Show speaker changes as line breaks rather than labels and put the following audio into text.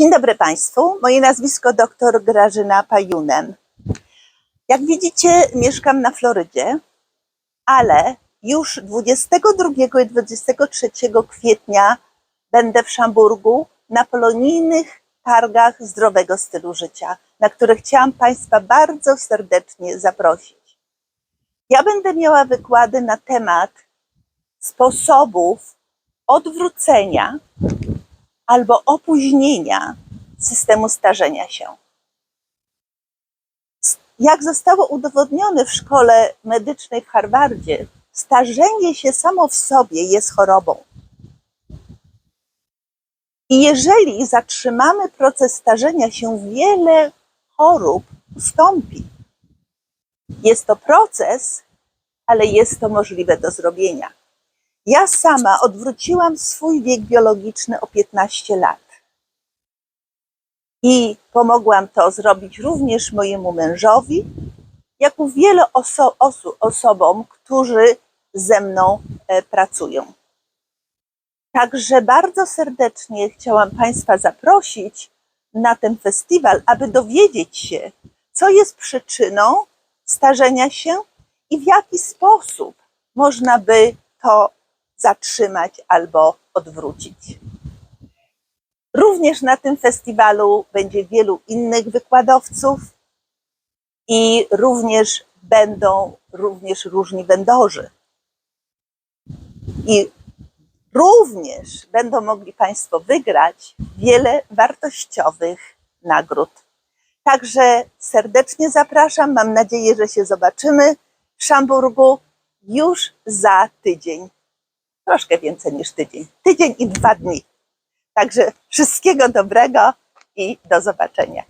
Dzień dobry Państwu. Moje nazwisko dr Grażyna Pajunen. Jak widzicie, mieszkam na Florydzie, ale już 22 i 23 kwietnia będę w Szamburgu na polonijnych targach zdrowego stylu życia, na które chciałam Państwa bardzo serdecznie zaprosić. Ja będę miała wykłady na temat sposobów odwrócenia albo opóźnienia systemu starzenia się. Jak zostało udowodnione w szkole medycznej w Harvardzie, starzenie się samo w sobie jest chorobą. I jeżeli zatrzymamy proces starzenia się, wiele chorób ustąpi. Jest to proces, ale jest to możliwe do zrobienia. Ja sama odwróciłam swój wiek biologiczny o 15 lat. I pomogłam to zrobić również mojemu mężowi, jak i wielu oso- osu- osobom, którzy ze mną e, pracują. Także bardzo serdecznie chciałam Państwa zaprosić na ten festiwal, aby dowiedzieć się, co jest przyczyną starzenia się i w jaki sposób można by to zatrzymać albo odwrócić. Również na tym festiwalu będzie wielu innych wykładowców i również będą również różni vendorzy. I również będą mogli Państwo wygrać wiele wartościowych nagród. Także serdecznie zapraszam. Mam nadzieję, że się zobaczymy w Szamburgu już za tydzień. Troszkę więcej niż tydzień. Tydzień i dwa dni. Także wszystkiego dobrego i do zobaczenia.